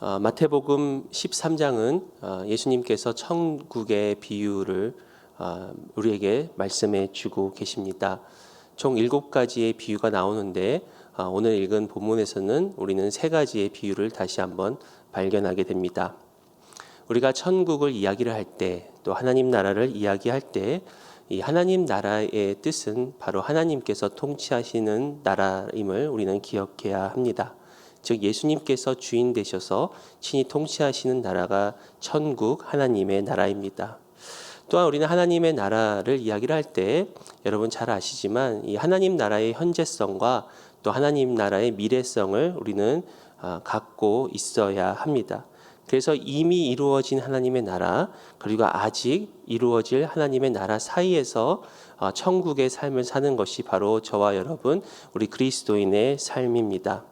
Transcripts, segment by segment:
어, 마태복음 13장은 어, 예수님께서 천국의 비유를 어, 우리에게 말씀해 주고 계십니다. 총 일곱 가지의 비유가 나오는데 어, 오늘 읽은 본문에서는 우리는 세 가지의 비유를 다시 한번 발견하게 됩니다. 우리가 천국을 이야기를 할 때 또 하나님 나라를 이야기할 때 이 하나님 나라의 뜻은 바로 하나님께서 통치하시는 나라임을 우리는 기억해야 합니다. 즉 예수님께서 주인 되셔서 친히 통치하시는 나라가 천국 하나님의 나라입니다. 또한 우리는 하나님의 나라를 이야기를 할 때 여러분 잘 아시지만 이 하나님 나라의 현재성과 또 하나님 나라의 미래성을 우리는 아, 갖고 있어야 합니다. 그래서 이미 이루어진 하나님의 나라 그리고 아직 이루어질 하나님의 나라 사이에서 어, 천국의 삶을 사는 것이 바로 저와 여러분 우리 그리스도인의 삶입니다.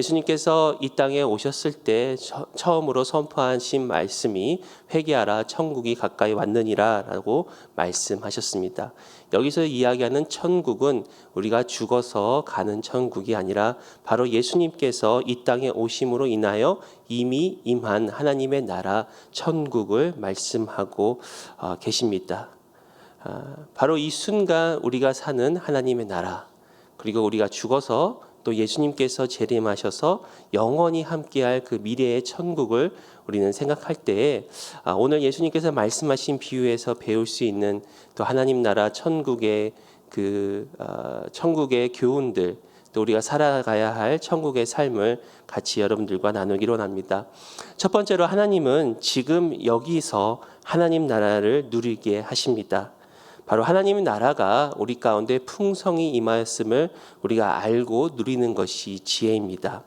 예수님께서 이 땅에 오셨을 때 처음으로 선포하신 말씀이 회개하라 천국이 가까이 왔느니라라고 말씀하셨습니다. 여기서 이야기하는 천국은 우리가 죽어서 가는 천국이 아니라 바로 예수님께서 이 땅에 오심으로 인하여 이미 임한 하나님의 나라 천국을 말씀하고 어, 계십니다. 아, 바로 이 순간 우리가 사는 하나님의 나라 그리고 우리가 죽어서 또 예수님께서 재림하셔서 영원히 함께할 그 미래의 천국을 우리는 생각할 때 아, 오늘 예수님께서 말씀하신 비유에서 배울 수 있는 또 하나님 나라 천국의 그 아, 천국의 교훈들 또 우리가 살아가야 할 천국의 삶을 같이 여러분들과 나누기로 합니다. 첫 번째로 하나님은 지금 여기서 하나님 나라를 누리게 하십니다. 바로 하나님의 나라가 우리 가운데 풍성히 임하였음을 우리가 알고 누리는 것이 지혜입니다.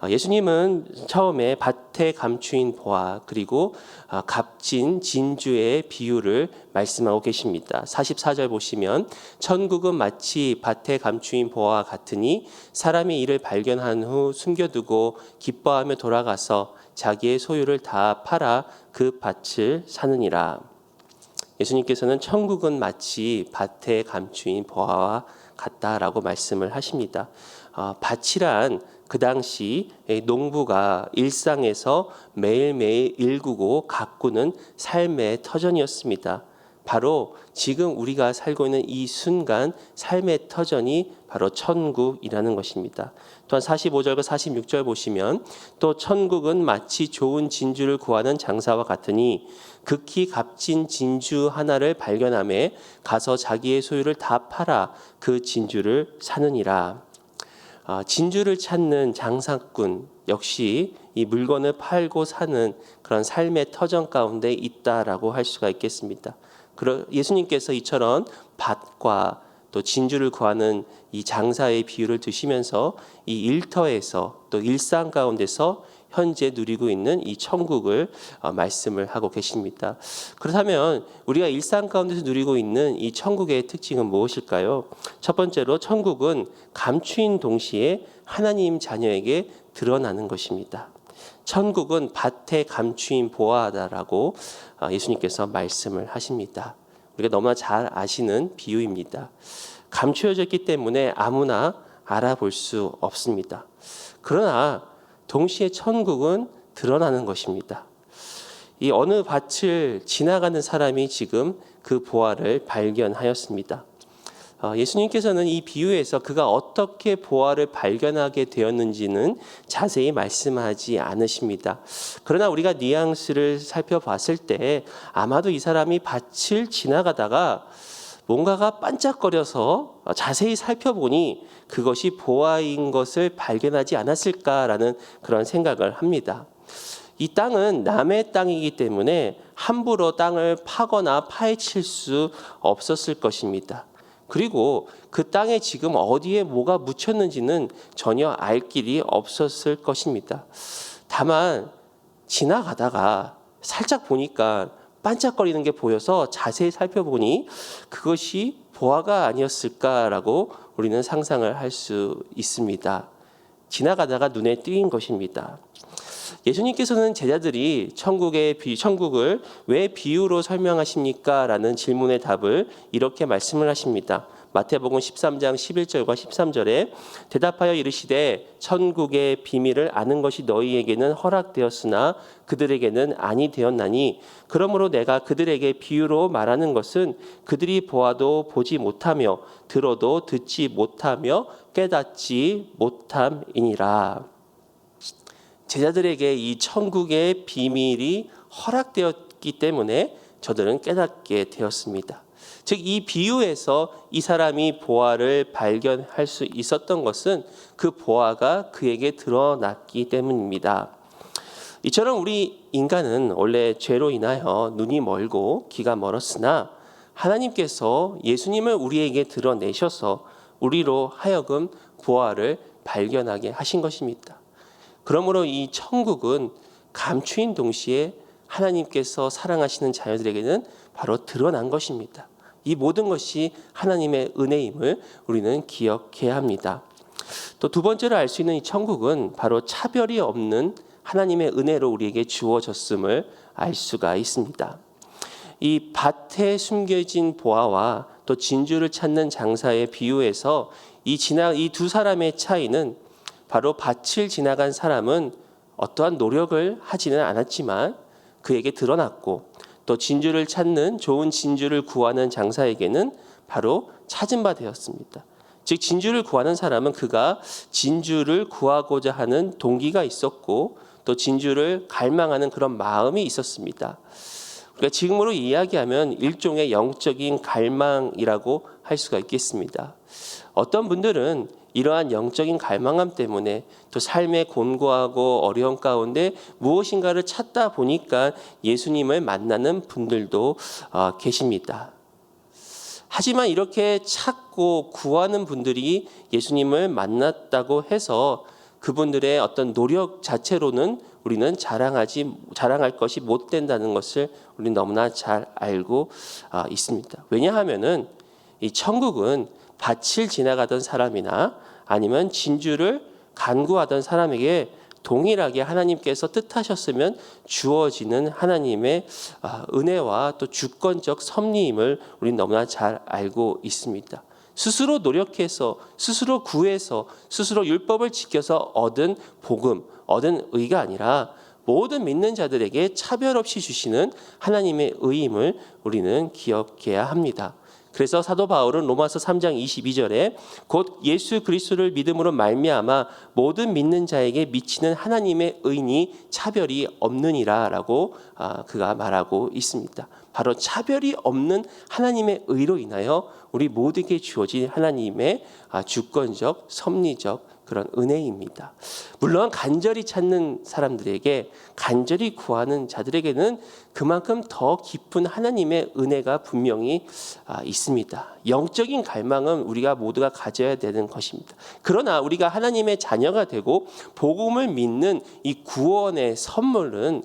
어, 예수님은 처음에 밭에 감추인 보아 그리고 어, 값진 진주의 비유를 말씀하고 계십니다. 44절 보시면 천국은 마치 밭에 감추인 보아와 같으니 사람이 이를 발견한 후 숨겨두고 기뻐하며 돌아가서 자기의 소유를 다 팔아 그 밭을 사느니라. 예수님께서는 천국은 마치 밭에 감추인 보아와 같다라고 말씀을 하십니다. 어, 밭이란 그 당시 농부가 일상에서 매일매일 일구고 가꾸는 삶의 터전이었습니다. 바로 지금 우리가 살고 있는 이 순간 삶의 터전이 바로 천국이라는 것입니다. 또한 45절과 46절 보시면 또 천국은 마치 좋은 진주를 구하는 장사와 같으니 극히 값진 진주 하나를 발견함에 가서 자기의 소유를 다 팔아 그 진주를 사느니라. 아, 진주를 찾는 장사꾼 역시 이 물건을 팔고 사는 그런 삶의 터전 가운데 있다라고 할 수가 있겠습니다. 예수님께서 이처럼 밭과 또 진주를 구하는 이 장사의 비유를 드시면서 이 일터에서 또 일상 가운데서 현재 누리고 있는 이 천국을 어, 말씀을 하고 계십니다. 그렇다면 우리가 일상 가운데서 누리고 있는 이 천국의 특징은 무엇일까요? 첫 번째로 천국은 감추인 동시에 하나님 자녀에게 드러나는 것입니다. 천국은 밭에 감추인 보아다라고 어, 예수님께서 말씀을 하십니다. 우리가 너무나 잘 아시는 비유입니다. 감추어졌기 때문에 아무나 알아볼 수 없습니다. 그러나 동시에 천국은 드러나는 것입니다. 이 어느 밭을 지나가는 사람이 지금 그 보화를 발견하였습니다. 어, 예수님께서는 이 비유에서 그가 어떻게 보화를 발견하게 되었는지는 자세히 말씀하지 않으십니다. 그러나 우리가 뉘앙스를 살펴봤을 때 아마도 이 사람이 밭을 지나가다가 뭔가가 반짝거려서 자세히 살펴보니 그것이 보아인 것을 발견하지 않았을까라는 그런 생각을 합니다. 이 땅은 남의 땅이기 때문에 함부로 땅을 파거나 파헤칠 수 없었을 것입니다. 그리고 그 땅에 지금 어디에 뭐가 묻혔는지는 전혀 알 길이 없었을 것입니다. 다만 지나가다가 살짝 보니까 반짝거리는 게 보여서 자세히 살펴보니 그것이 보아가 아니었을까라고 우리는 상상을 할 수 있습니다. 지나가다가 눈에 띄인 것입니다. 예수님께서는 제자들이 천국의 비, 천국을 왜 비유로 설명하십니까? 라는 질문의 답을 이렇게 말씀을 하십니다. 마태복음 13장 11절과 13절에 대답하여 이르시되 천국의 비밀을 아는 것이 너희에게는 허락되었으나 그들에게는 아니 되었나니 그러므로 내가 그들에게 비유로 말하는 것은 그들이 보아도 보지 못하며 들어도 듣지 못하며 깨닫지 못함이니라. 제자들에게 이 천국의 비밀이 허락되었기 때문에 저들은 깨닫게 되었습니다. 즉 이 비유에서 이 사람이 보화를 발견할 수 있었던 것은 그 보화가 그에게 드러났기 때문입니다. 이처럼 우리 인간은 원래 죄로 인하여 눈이 멀고 귀가 멀었으나 하나님께서 예수님을 우리에게 드러내셔서 우리로 하여금 보화를 발견하게 하신 것입니다. 그러므로 이 천국은 감추인 동시에 하나님께서 사랑하시는 자녀들에게는 바로 드러난 것입니다. 이 모든 것이 하나님의 은혜임을 우리는 기억해야 합니다. 또 두 번째로 알 수 있는 이 천국은 바로 차별이 없는 하나님의 은혜로 우리에게 주어졌음을 알 수가 있습니다. 이 밭에 숨겨진 보아와 또 진주를 찾는 장사의 비유에서 이 지나 이 두 사람의 차이는 바로 밭을 지나간 사람은 어떠한 노력을 하지는 않았지만 그에게 드러났고 또 진주를 찾는 좋은 진주를 구하는 장사에게는 바로 찾은 바 되었습니다. 즉 진주를 구하는 사람은 그가 진주를 구하고자 하는 동기가 있었고 또 진주를 갈망하는 그런 마음이 있었습니다. 그러니까 지금으로 이야기하면 일종의 영적인 갈망이라고 할 수가 있겠습니다. 어떤 분들은 이러한 영적인 갈망함 때문에 또 삶의 곤고하고 어려운 가운데 무엇인가를 찾다 보니까 예수님을 만나는 분들도 어, 계십니다. 하지만 이렇게 찾고 구하는 분들이 예수님을 만났다고 해서 그분들의 어떤 노력 자체로는 우리는 자랑하지 자랑할 것이 못 된다는 것을 우리는 너무나 잘 알고 아, 있습니다. 왜냐하면은 이 천국은 밭을 지나가던 사람이나 아니면 진주를 간구하던 사람에게 동일하게 하나님께서 뜻하셨으면 주어지는 하나님의 아, 은혜와 또 주권적 섭리임을 우리는 너무나 잘 알고 있습니다. 스스로 노력해서 스스로 구해서 스스로 율법을 지켜서 얻은 복음, 얻은 의가 아니라 모든 믿는 자들에게 차별 없이 주시는 하나님의 의임을 우리는 기억해야 합니다. 그래서 사도 바울은 로마서 3장 22절에 곧 예수 그리스도를 믿음으로 말미암아 모든 믿는 자에게 미치는 하나님의 의니 차별이 없느니라라고 아, 그가 말하고 있습니다. 바로 차별이 없는 하나님의 의로 인하여 우리 모두에게 주어진 하나님의 아, 주권적 섭리적 그런 은혜입니다. 물론 간절히 찾는 사람들에게 간절히 구하는 자들에게는 그만큼 더 깊은 하나님의 은혜가 분명히 아, 있습니다. 영적인 갈망은 우리가 모두가 가져야 되는 것입니다. 그러나 우리가 하나님의 자녀가 되고 복음을 믿는 이 구원의 선물은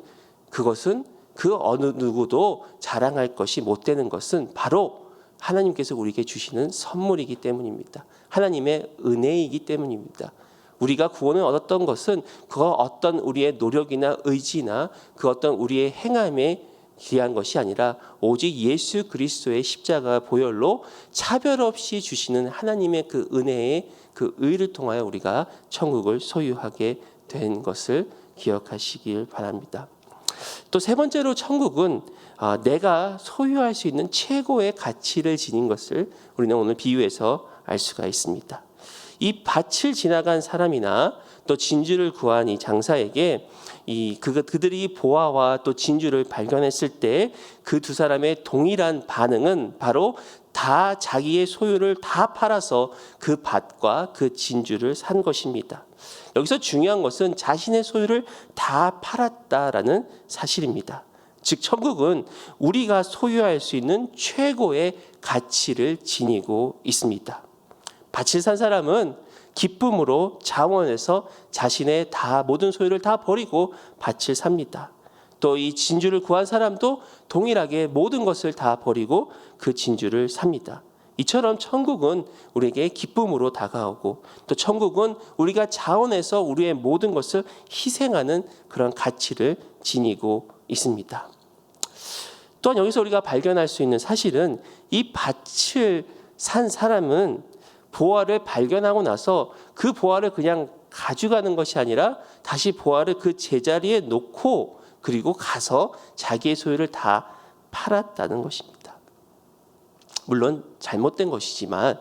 그것은 그 어느 누구도 자랑할 것이 못 되는 것은 바로 하나님께서 우리에게 주시는 선물이기 때문입니다. 하나님의 은혜이기 때문입니다. 우리가 구원을 얻었던 것은 그 어떤 우리의 노력이나 의지나 그 어떤 우리의 행함에 기한 것이 아니라 오직 예수 그리스도의 십자가 보혈로 차별 없이 주시는 하나님의 그 은혜의 그 의를 통하여 우리가 천국을 소유하게 된 것을 기억하시길 바랍니다. 또 세 번째로 천국은 아, 내가 소유할 수 있는 최고의 가치를 지닌 것을 우리는 오늘 비유에서 알 수가 있습니다. 이 밭을 지나간 사람이나 또 진주를 구한 이 장사에게 이 그, 그들이 보아와 또 진주를 발견했을 때 그 두 사람의 동일한 반응은 바로 다 자기의 소유를 다 팔아서 그 밭과 그 진주를 산 것입니다. 여기서 중요한 것은 자신의 소유를 다 팔았다라는 사실입니다. 즉 천국은 우리가 소유할 수 있는 최고의 가치를 지니고 있습니다. 밭을 산 사람은 기쁨으로 자원해서 자신의 다 모든 소유를 다 버리고 밭을 삽니다. 또 이 진주를 구한 사람도 동일하게 모든 것을 다 버리고 그 진주를 삽니다. 이처럼 천국은 우리에게 기쁨으로 다가오고 또 천국은 우리가 자원해서 우리의 모든 것을 희생하는 그런 가치를 지니고 있습니다. 또한 여기서 우리가 발견할 수 있는 사실은 이 밭을 산 사람은 보화를 발견하고 나서 그 보화를 그냥 가져가는 것이 아니라 다시 보화를 그 제자리에 놓고 그리고 가서 자기의 소유를 다 팔았다는 것입니다. 물론 잘못된 것이지만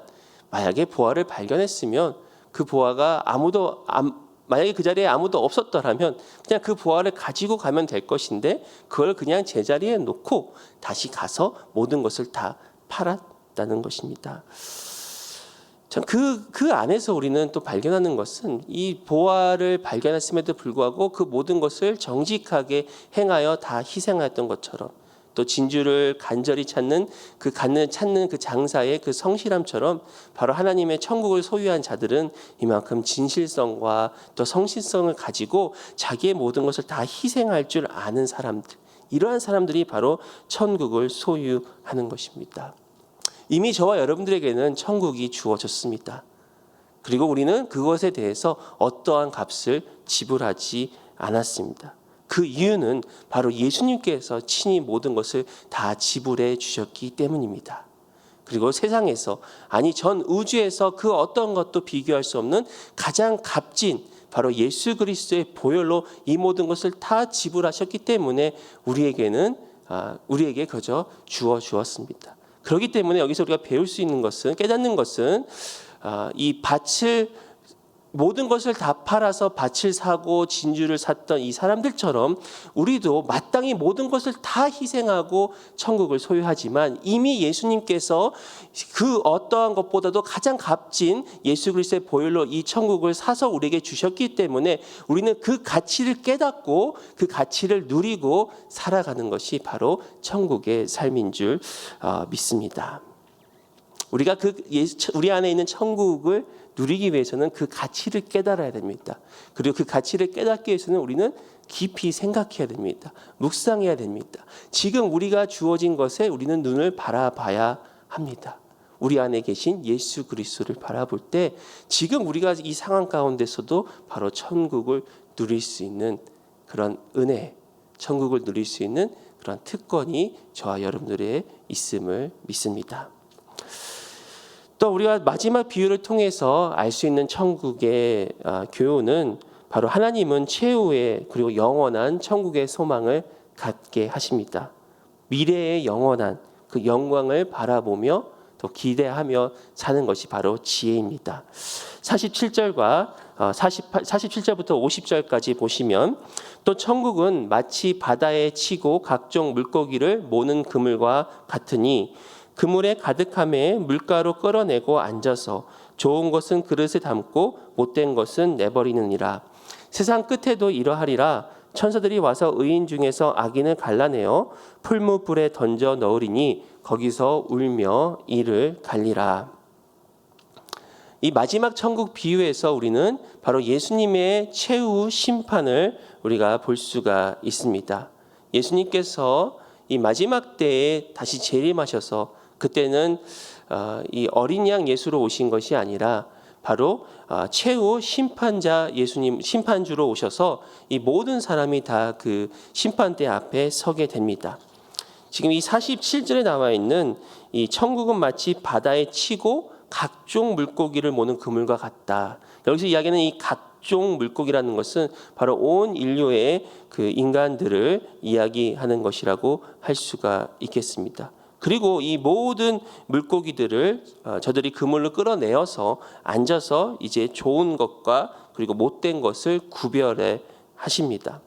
만약에 보화를 발견했으면 그 보화가 아무도 안- 만약에 그 자리에 아무도 없었더라면 그냥 그 보화를 가지고 가면 될 것인데 그걸 그냥 제자리에 놓고 다시 가서 모든 것을 다 팔았다는 것입니다. 그, 그 안에서 우리는 또 발견하는 것은 이 보화를 발견했음에도 불구하고 그 모든 것을 정직하게 행하여 다 희생하였던 것처럼 또 진주를 간절히 찾는 그 찾는 그 장사의 그 성실함처럼 바로 하나님의 천국을 소유한 자들은 이만큼 진실성과 또 성실성을 가지고 자기의 모든 것을 다 희생할 줄 아는 사람들 이러한 사람들이 바로 천국을 소유하는 것입니다. 이미 저와 여러분들에게는 천국이 주어졌습니다. 그리고 우리는 그것에 대해서 어떠한 값을 지불하지 않았습니다. 그 이유는 바로 예수님께서 친히 모든 것을 다 지불해 주셨기 때문입니다. 그리고 세상에서 아니 전 우주에서 그 어떤 것도 비교할 수 없는 가장 값진 바로 예수 그리스도의 보혈로 이 모든 것을 다 지불하셨기 때문에 우리에게는 아, 우리에게 그저 주어 주었습니다. 그렇기 때문에 여기서 우리가 배울 수 있는 것은 깨닫는 것은 아, 이 밭을 모든 것을 다 팔아서 밭을 사고 진주를 샀던 이 사람들처럼 우리도 마땅히 모든 것을 다 희생하고 천국을 소유하지만 이미 예수님께서 그 어떠한 것보다도 가장 값진 예수 그리스도의 보혈로 이 천국을 사서 우리에게 주셨기 때문에 우리는 그 가치를 깨닫고 그 가치를 누리고 살아가는 것이 바로 천국의 삶인 줄 어, 믿습니다. 우리가 그 우리 안에 있는 천국을 누리기 위해서는 그 가치를 깨달아야 됩니다. 그리고 그 가치를 깨닫기 위해서는 우리는 깊이 생각해야 됩니다. 묵상해야 됩니다. 지금 우리가 주어진 것에 우리는 눈을 바라봐야 합니다. 우리 안에 계신 예수 그리스도를 바라볼 때 지금 우리가 이 상황 가운데서도 바로 천국을 누릴 수 있는 그런 은혜, 천국을 누릴 수 있는 그런 특권이 저와 여러분들의 있음을 믿습니다. 또 우리가 마지막 비유를 통해서 알 수 있는 천국의 아, 교훈은 바로 하나님은 최후의 그리고 영원한 천국의 소망을 갖게 하십니다. 미래의 영원한 그 영광을 바라보며 또 기대하며 사는 것이 바로 지혜입니다. 47절과 48, 47절부터 50절까지 보시면 또 천국은 마치 바다에 치고 각종 물고기를 모는 그물과 같으니 그물에 가득함에 물가로 끌어내고 앉아서 좋은 것은 그릇에 담고 못된 것은 내버리느니라. 세상 끝에도 이러하리라. 천사들이 와서 의인 중에서 악인을 갈라내어 풀무불에 던져 넣으리니 거기서 울며 이를 갈리라. 이 마지막 천국 비유에서 우리는 바로 예수님의 최후 심판을 우리가 볼 수가 있습니다. 예수님께서 이 마지막 때에 다시 재림하셔서 그때는 어, 이 어린 양 예수로 오신 것이 아니라 바로 어, 최후 심판자 예수님 심판주로 오셔서 이 모든 사람이 다 그 심판대 앞에 서게 됩니다. 지금 이 47절에 나와 있는 이 천국은 마치 바다에 치고 각종 물고기를 모는 그물과 같다. 여기서 이야기는 이 각종 물고기라는 것은 바로 온 인류의 그 인간들을 이야기하는 것이라고 할 수가 있겠습니다. 그리고 이 모든 물고기들을 어, 저들이 그물로 끌어내어서 앉아서 이제 좋은 것과 그리고 못된 것을 구별해 하십니다.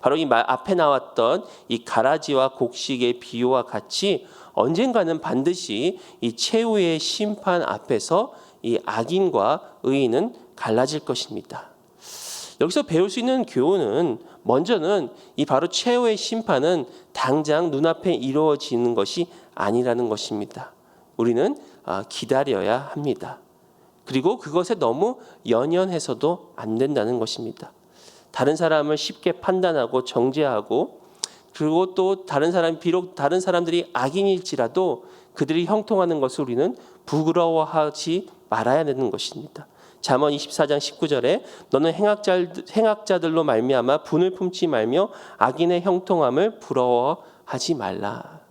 바로 이 앞에 나왔던 이 가라지와 곡식의 비유와 같이 언젠가는 반드시 이 최후의 심판 앞에서 이 악인과 의인은 갈라질 것입니다. 여기서 배울 수 있는 교훈은 먼저는 이 바로 최후의 심판은 당장 눈앞에 이루어지는 것이 아니라는 것입니다. 우리는 아, 기다려야 합니다. 그리고 그것에 너무 연연해서도 안 된다는 것입니다. 다른 사람을 쉽게 판단하고 정죄하고 그리고 또 다른 사람 비록 다른 사람들이 악인일지라도 그들이 형통하는 것을 우리는 부끄러워하지 말아야 되는 것입니다. 잠언 24장 19절에 너는 행악자, 행악자들로 말미암아 분을 품지 말며 악인의 형통함을 부러워하지 말라.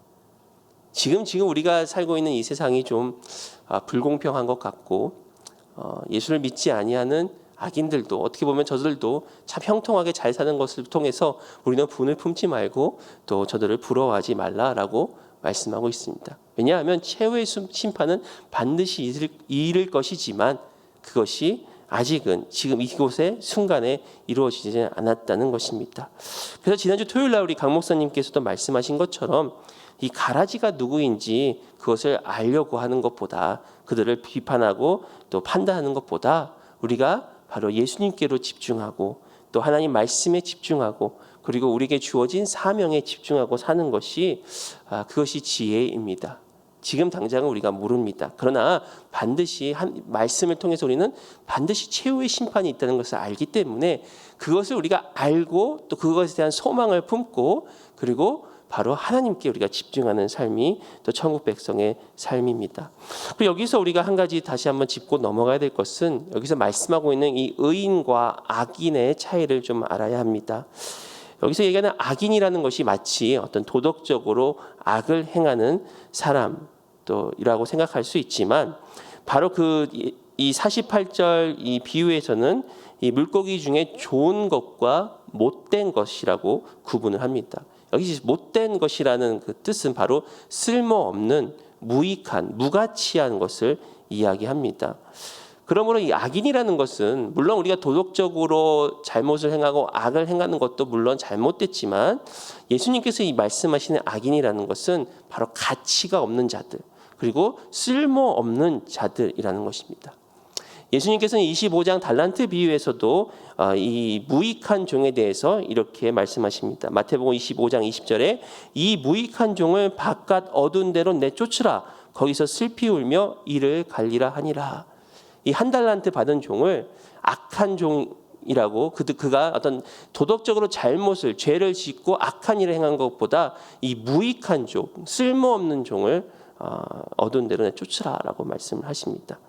지금 지금 우리가 살고 있는 이 세상이 좀 아, 불공평한 것 같고 어, 예수를 믿지 아니하는 악인들도 어떻게 보면 저들도 참 형통하게 잘 사는 것을 통해서 우리는 분을 품지 말고 또 저들을 부러워하지 말라라고 말씀하고 있습니다. 왜냐하면 최후의 심- 심판은 반드시 이를 것이지만 그것이 아직은 지금 이곳의 순간에 이루어지지 않았다는 것입니다. 그래서 지난주 토요일 날 우리 강 목사님께서도 말씀하신 것처럼 이 가라지가 누구인지 그것을 알려고 하는 것보다 그들을 비판하고 또 판단하는 것보다 우리가 바로 예수님께로 집중하고 또 하나님 말씀에 집중하고 그리고 우리에게 주어진 사명에 집중하고 사는 것이 아, 그것이 지혜입니다. 지금 당장은 우리가 모릅니다. 그러나 반드시 한 말씀을 통해서 우리는 반드시 최후의 심판이 있다는 것을 알기 때문에 그것을 우리가 알고 또 그것에 대한 소망을 품고 그리고 바로 하나님께 우리가 집중하는 삶이 또 천국 백성의 삶입니다. 그리고 여기서 우리가 한 가지 다시 한번 짚고 넘어가야 될 것은 여기서 말씀하고 있는 이 의인과 악인의 차이를 좀 알아야 합니다. 여기서 얘기하는 악인이라는 것이 마치 어떤 도덕적으로 악을 행하는 사람 또 이라고 생각할 수 있지만 바로 그 이 48절 이 비유에서는 이 물고기 중에 좋은 것과 못된 것이라고 구분을 합니다. 여기 못된 것이라는 그 뜻은 바로 쓸모없는 무익한 무가치한 것을 이야기합니다. 그러므로 이 악인이라는 것은 물론 우리가 도덕적으로 잘못을 행하고 악을 행하는 것도 물론 잘못됐지만 예수님께서 이 말씀하시는 악인이라는 것은 바로 가치가 없는 자들 그리고 쓸모 없는 자들이라는 것입니다. 예수님께서는 25장 달란트 비유에서도 어, 이 무익한 종에 대해서 이렇게 말씀하십니다. 마태복음 25장 20절에 이 무익한 종을 바깥 어두운 데로 내쫓으라 거기서 슬피 울며 이를 갈리라 하니라. 이 한 달란트 받은 종을 악한 종이라고 그 그가 어떤 도덕적으로 잘못을 죄를 짓고 악한 일을 행한 것보다 이 무익한 종, 쓸모없는 종을 어, 어두운 데로 내쫓으라라고 말씀을 하십니다.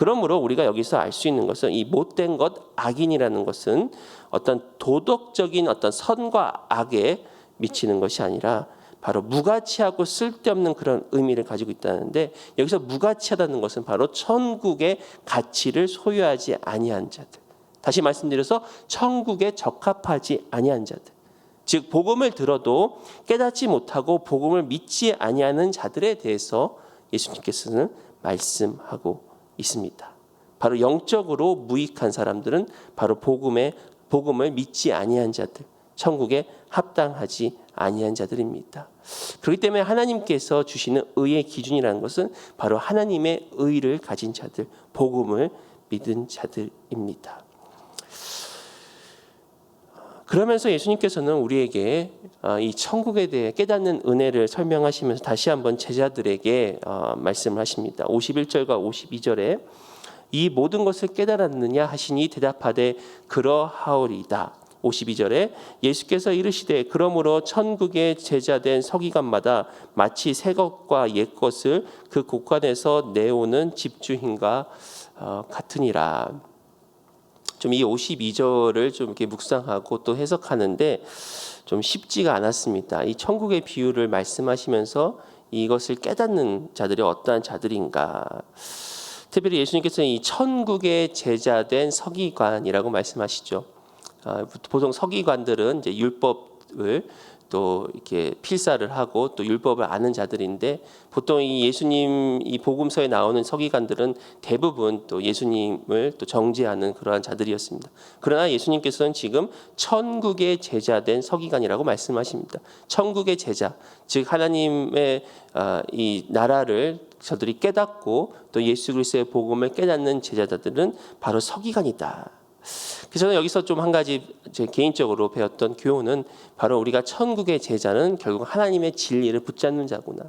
그러므로 우리가 여기서 알 수 있는 것은 이 못된 것 악인이라는 것은 어떤 도덕적인 어떤 선과 악에 미치는 것이 아니라 바로 무가치하고 쓸데없는 그런 의미를 가지고 있다는데 여기서 무가치하다는 것은 바로 천국의 가치를 소유하지 아니한 자들. 다시 말씀드려서 천국에 적합하지 아니한 자들. 즉 복음을 들어도 깨닫지 못하고 복음을 믿지 아니하는 자들에 대해서 예수님께서는 말씀하고 있습니다. 바로 영적으로 무익한 사람들은 바로 복음의 복음을 믿지 아니한 자들, 천국에 합당하지 아니한 자들입니다. 그렇기 때문에 하나님께서 주시는 의의 기준이라는 것은 바로 하나님의 의를 가진 자들, 복음을 믿은 자들입니다. 그러면서 예수님께서는 우리에게 어, 이 천국에 대해 깨닫는 은혜를 설명하시면서 다시 한번 제자들에게 어, 말씀을 하십니다. 51절과 52절에 이 모든 것을 깨달았느냐 하시니 대답하되 그러하오리다. 52절에 예수께서 이르시되 그러므로 천국의 제자된 서기관마다 마치 새 것과 옛 것을 그 곳간에서 내오는 집주인과 어, 같으니라. 좀 이 52절을 좀 이렇게 묵상하고 또 해석하는데 좀 쉽지가 않았습니다. 이 천국의 비유를 말씀하시면서 이것을 깨닫는 자들이 어떠한 자들인가. 특별히 예수님께서는 이 천국의 제자된 서기관이라고 말씀하시죠. 아, 보통 서기관들은 이제 율법을 또 이렇게 필사를 하고 또 율법을 아는 자들인데 보통 이 예수님 이 복음서에 나오는 서기관들은 대부분 또 예수님을 또 정죄하는 그러한 자들이었습니다. 그러나 예수님께서는 지금 천국의 제자된 서기관이라고 말씀하십니다. 천국의 제자, 즉 하나님의 아, 이 나라를 저들이 깨닫고 또 예수 그리스도의 복음을 깨닫는 제자들은 바로 서기관이다. 그래서 저는 여기서 좀 한 가지 제 개인적으로 배웠던 교훈은 바로 우리가 천국의 제자는 결국 하나님의 진리를 붙잡는 자구나.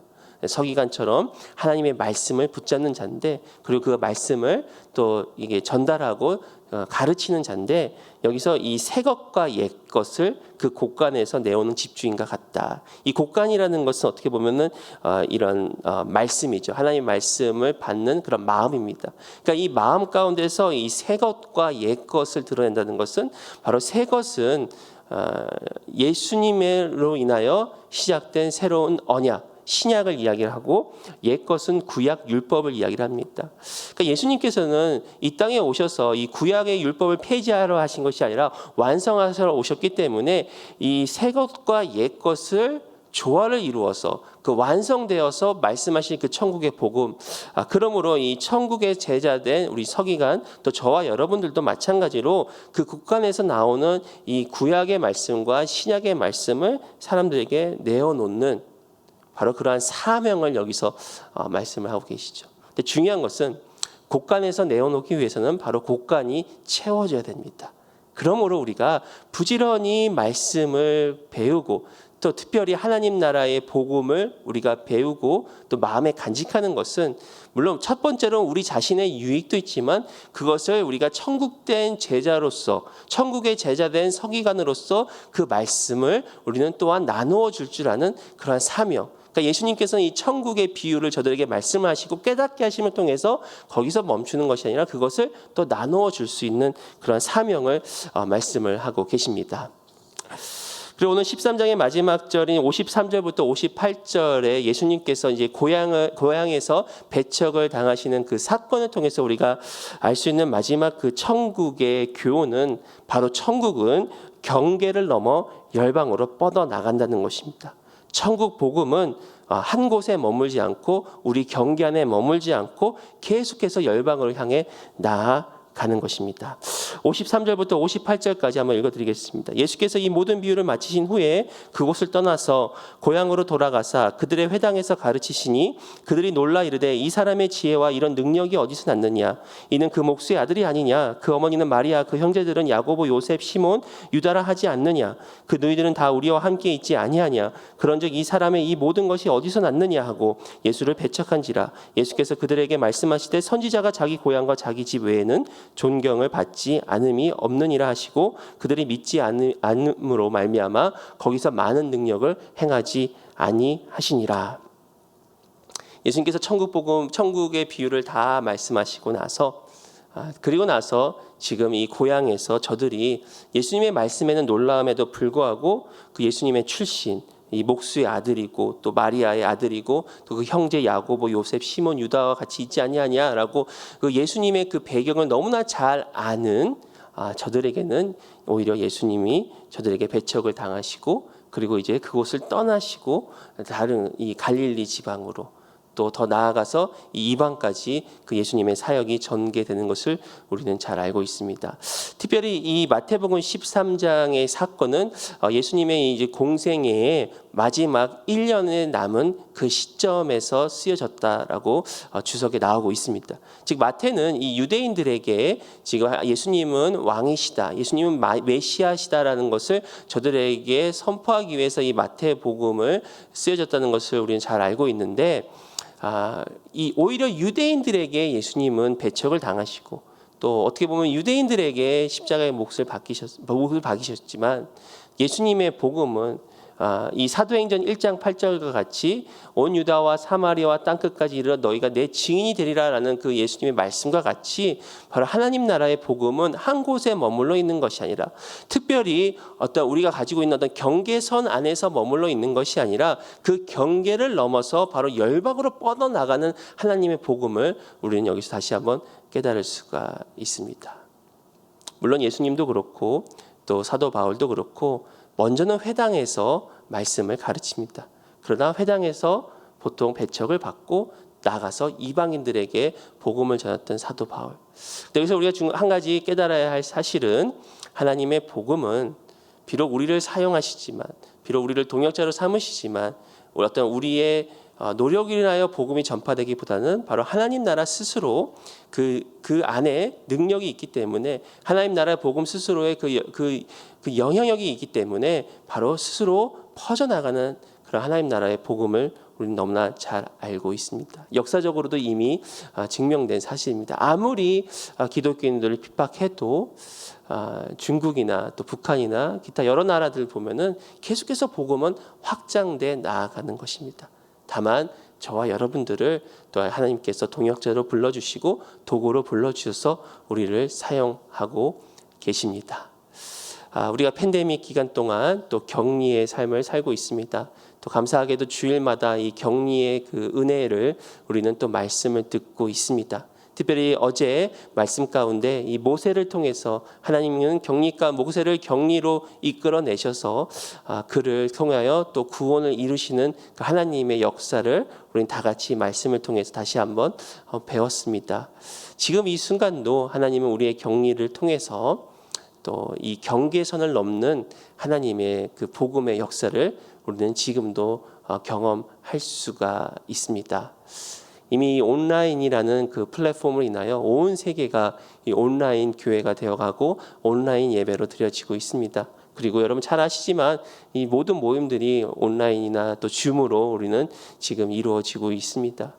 서기관처럼 하나님의 말씀을 붙잡는 자인데 그리고 그 말씀을 또 이게 전달하고 어, 가르치는 자인데 여기서 이 새 것과 옛 것을 그 곳간에서 내오는 집주인과 같다. 이 곳간이라는 것은 어떻게 보면은 어, 이런 어, 말씀이죠. 하나님 말씀을 받는 그런 마음입니다. 그러니까 이 마음 가운데서 이 새 것과 옛 것을 드러낸다는 것은 바로 새 것은 예수님으로 인하여 시작된 새로운 언약. 신약을 이야기를 하고 옛 것은 구약 율법을 이야기를 합니다. 그러니까 예수님께서는 이 땅에 오셔서 이 구약의 율법을 폐지하러 하신 것이 아니라 완성하러 오셨기 때문에 이 새 것과 옛 것을 조화를 이루어서 그 완성되어서 말씀하신 그 천국의 복음. 아, 그러므로 이 천국의 제자된 우리 서기관 또 저와 여러분들도 마찬가지로 그 국간에서 나오는 이 구약의 말씀과 신약의 말씀을 사람들에게 내어놓는 바로 그러한 사명을 여기서 어, 말씀을 하고 계시죠. 근데 중요한 것은 곡간에서 내어놓기 위해서는 바로 곡간이 채워져야 됩니다. 그러므로 우리가 부지런히 말씀을 배우고 또 특별히 하나님 나라의 복음을 우리가 배우고 또 마음에 간직하는 것은 물론 첫 번째로 우리 자신의 유익도 있지만 그것을 우리가 천국된 제자로서 천국의 제자된 서기관으로서 그 말씀을 우리는 또한 나누어 줄 줄 아는 그러한 사명 그러니까 예수님께서는 이 천국의 비유를 저들에게 말씀하시고 깨닫게 하심을 통해서 거기서 멈추는 것이 아니라 그것을 또 나누어 줄 수 있는 그런 사명을 어, 말씀을 하고 계십니다. 그리고 오늘 13장의 마지막 절인 53절부터 58절에 예수님께서 이제 고향을 고향에서 배척을 당하시는 그 사건을 통해서 우리가 알 수 있는 마지막 그 천국의 교훈은 바로 천국은 경계를 넘어 열방으로 뻗어 나간다는 것입니다. 천국 복음은 아, 한 곳에 머물지 않고 우리 경계 안에 머물지 않고 계속해서 열방으로 향해 나아 가는 것입니다. 53절부터 58절까지 한번 읽어드리겠습니다. 예수께서 이 모든 비유를 마치신 후에 그곳을 떠나서 고향으로 돌아가사 그들의 회당에서 가르치시니 그들이 놀라 이르되 이 사람의 지혜와 이런 능력이 어디서 났느냐? 이는 그 목수의 아들이 아니냐? 그 어머니는 마리아 그 형제들은 야고보 요셉 시몬 유다라 하지 않느냐? 그 너희들은 다 우리와 함께 있지 아니하냐? 그런즉 이 사람의 이 모든 것이 어디서 났느냐? 하고 예수를 배척한지라 예수께서 그들에게 말씀하시되 선지자가 자기 고향과 자기 집 외에는 존경을 받지 않음이 없느니라 하시고 그들이 믿지 않- 않음으로 말미암아 거기서 많은 능력을 행하지 아니하시니라. 예수님께서 천국 복음 천국의 비유를 다 말씀하시고 나서 아, 그리고 나서 지금 이 고향에서 저들이 예수님의 말씀에는 놀라움에도 불구하고 그 예수님의 출신 이 목수의 아들이고 또 마리아의 아들이고 또 그 형제 야고보 요셉 시몬 유다와 같이 있지 아니하냐라고 그 예수님의 그 배경을 너무나 잘 아는 아, 저들에게는 오히려 예수님이 저들에게 배척을 당하시고 그리고 이제 그곳을 떠나시고 다른 이 갈릴리 지방으로 또 더 나아가서 이 이방까지 그 예수님의 사역이 전개되는 것을 우리는 잘 알고 있습니다. 특별히 이 마태복음 13장의 사건은 어, 예수님의 이제 공생애의 마지막 1년에 남은 그 시점에서 쓰여졌다라고 어, 주석에 나오고 있습니다. 즉 마태는 이 유대인들에게 지금 예수님은 왕이시다, 예수님은 마- 메시아시다라는 것을 저들에게 선포하기 위해서 이 마태복음을 쓰여졌다는 것을 우리는 잘 알고 있는데 아, 이 오히려 유대인들에게 예수님은 배척을 당하시고 또 어떻게 보면 유대인들에게 십자가의 몫을 박히셨, 몫을 박이셨지만 예수님의 복음은 아, 이 사도행전 1장 8절과 같이 온 유다와 사마리아와 땅 끝까지 이르러 너희가 내 증인이 되리라라는 그 예수님의 말씀과 같이 바로 하나님 나라의 복음은 한 곳에 머물러 있는 것이 아니라 특별히 어떤 우리가 가지고 있는 어떤 경계선 안에서 머물러 있는 것이 아니라 그 경계를 넘어서 바로 열방으로 뻗어 나가는 하나님의 복음을 우리는 여기서 다시 한번 깨달을 수가 있습니다. 물론 예수님도 그렇고 또 사도 바울도 그렇고 먼저는 회당에서 말씀을 가르칩니다. 그러나 회당에서 보통 배척을 받고 나가서 이방인들에게 복음을 전했던 사도 바울. 여기서 우리가 중- 한 가지 깨달아야 할 사실은 하나님의 복음은 비록 우리를 사용하시지만, 비록 우리를 동역자로 삼으시지만, 어떤 우리의 어, 노력을 인하여 복음이 전파되기보다는 바로 하나님 나라 스스로 그, 그 안에 능력이 있기 때문에 하나님 나라의 복음 스스로의 그, 여- 그, 그 영향력이 있기 때문에 바로 스스로 퍼져나가는 그런 하나님 나라의 복음을 우리는 너무나 잘 알고 있습니다. 역사적으로도 이미 아, 증명된 사실입니다. 아무리 아, 기독교인들을 핍박해도 아, 중국이나 또 북한이나 기타 여러 나라들 보면은 계속해서 복음은 확장돼 나아가는 것입니다. 다만 저와 여러분들을 또 하나님께서 동역자로 불러주시고 도구로 불러주셔서 우리를 사용하고 계십니다. 아, 우리가 팬데믹 기간 동안 또 격리의 삶을 살고 있습니다. 또 감사하게도 주일마다 이 격리의 그 은혜를 우리는 또 말씀을 듣고 있습니다. 특별히 어제 말씀 가운데 이 모세를 통해서 하나님은 격리가 모세를 격리로 이끌어내셔서 아, 그를 통하여 또 구원을 이루시는 그 하나님의 역사를 우리는 다 같이 말씀을 통해서 다시 한번 어, 배웠습니다. 지금 이 순간도 하나님은 우리의 격리를 통해서 또 이 경계선을 넘는 하나님의 그 복음의 역사를 우리는 지금도 어, 경험할 수가 있습니다. 이미 온라인이라는 그 플랫폼을 인하여 온 세계가 이 온라인 교회가 되어가고 온라인 예배로 드려지고 있습니다. 그리고 여러분 잘 아시지만 이 모든 모임들이 온라인이나 또 줌으로 우리는 지금 이루어지고 있습니다.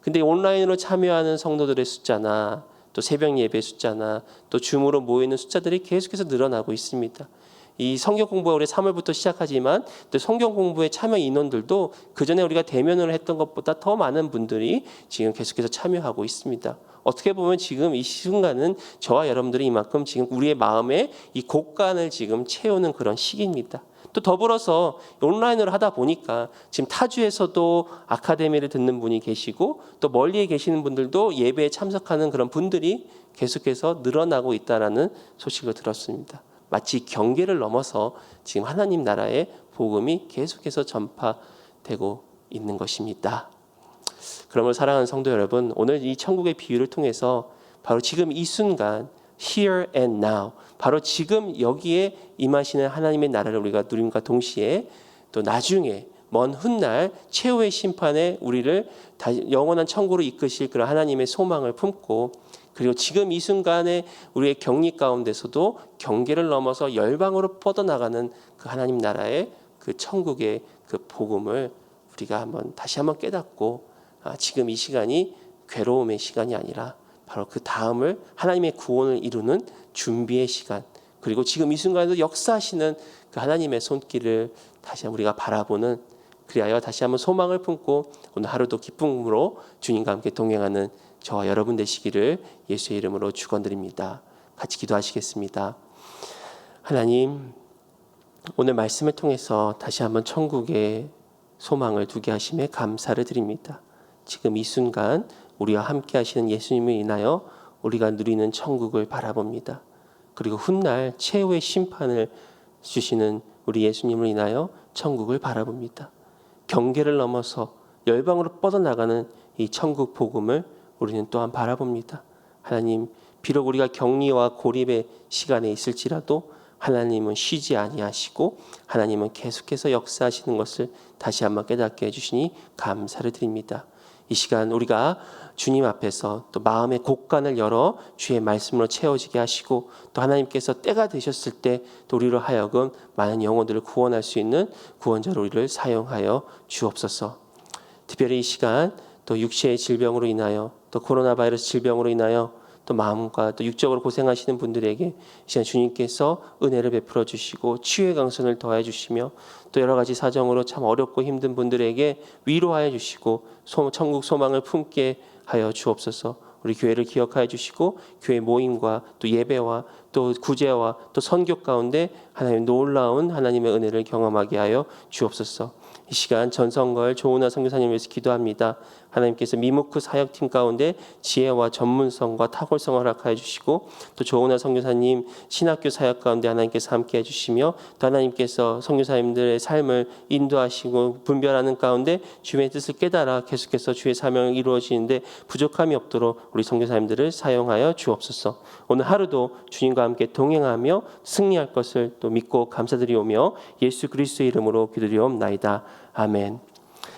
근데 온라인으로 참여하는 성도들의 숫자나 또 새벽 예배 숫자나 또 줌으로 모이는 숫자들이 계속해서 늘어나고 있습니다. 이 성경 공부가 올해 3월부터 시작하지만 또 성경 공부에 참여 인원들도 그 전에 우리가 대면으로 했던 것보다 더 많은 분들이 지금 계속해서 참여하고 있습니다. 어떻게 보면 지금 이 순간은 저와 여러분들이 이만큼 지금 우리의 마음에 이 곡간을 지금 채우는 그런 시기입니다. 또 더불어서 온라인으로 하다 보니까 지금 타주에서도 아카데미를 듣는 분이 계시고 또 멀리에 계시는 분들도 예배에 참석하는 그런 분들이 계속해서 늘어나고 있다라는 소식을 들었습니다. 마치 경계를 넘어서 지금 하나님 나라의 복음이 계속해서 전파되고 있는 것입니다. 그러므로 사랑하는 성도 여러분, 오늘 이 천국의 비유를 통해서 바로 지금 이 순간 here and now 바로 지금 여기에 임하시는 하나님의 나라를 우리가 누림과 동시에 또 나중에 먼 훗날 최후의 심판에 우리를 영원한 천국으로 이끄실 그런 하나님의 소망을 품고 그리고 지금 이 순간에 우리의 격리 가운데서도 경계를 넘어서 열방으로 뻗어나가는 그 하나님 나라의 그 천국의 그 복음을 우리가 한번 다시 한번 깨닫고 아, 지금 이 시간이 괴로움의 시간이 아니라 바로 그 다음을 하나님의 구원을 이루는 준비의 시간 그리고 지금 이 순간에도 역사하시는 그 하나님의 손길을 다시 우리가 바라보는 그리하여 다시 한번 소망을 품고 오늘 하루도 기쁨으로 주님과 함께 동행하는 저와 여러분 되시기를 예수의 이름으로 축원드립니다. 같이 기도하시겠습니다. 하나님 오늘 말씀을 통해서 다시 한번 천국의 소망을 두게 하심에 감사를 드립니다. 지금 이 순간 우리와 함께 하시는 예수님을 인하여 우리가 누리는 천국을 바라봅니다. 그리고 훗날 최후의 심판을 주시는 우리 예수님을 인하여 천국을 바라봅니다. 경계를 넘어서 열방으로 뻗어나가는 이 천국 복음을 우리는 또한 바라봅니다. 하나님, 비록 우리가 격리와 고립의 시간에 있을지라도 하나님은 쉬지 아니하시고 하나님은 계속해서 역사하시는 것을 다시 한번 깨닫게 해주시니 감사를 드립니다. 이 시간 우리가 주님 앞에서 또 마음의 곡간을 열어 주의 말씀으로 채워지게 하시고 또 하나님께서 때가 되셨을 때 또 우리로 하여금 많은 영혼들을 구원할 수 있는 구원자로 우리를 사용하여 주옵소서. 특별히 이 시간 또 육체의 질병으로 인하여 또 코로나 바이러스 질병으로 인하여 또 마음과 또 육적으로 고생하시는 분들에게 시간 주님께서 은혜를 베풀어 주시고 치유의 강선을 더해 주시며 또 여러 가지 사정으로 참 어렵고 힘든 분들에게 위로하여 주시고 천국 소망을 품게 하여 주옵소서. 우리 교회를 기억하여 주시고 교회 모임과 또 예배와 또 구제와 또 선교 가운데 하나님 놀라운 하나님의 은혜를 경험하게 하여 주옵소서. 이 시간 전성걸 조은아 선교사님 위해서 기도합니다. 하나님께서 미무크 사역팀 가운데 지혜와 전문성과 탁월성을 허락하여 주시고 또 조은아 선교사님 신학교 사역 가운데 하나님께서 함께 해주시며 또 하나님께서 선교사님들의 삶을 인도하시고 분별하는 가운데 주의 뜻을 깨달아 계속해서 주의 사명을 이루어지는데 부족함이 없도록 우리 선교사님들을 사용하여 주옵소서. 오늘 하루도 주님과 함께 동행하며 승리할 것을 또 믿고 감사드리오며 예수 그리스도의 이름으로 기도리옵나이다. 아멘.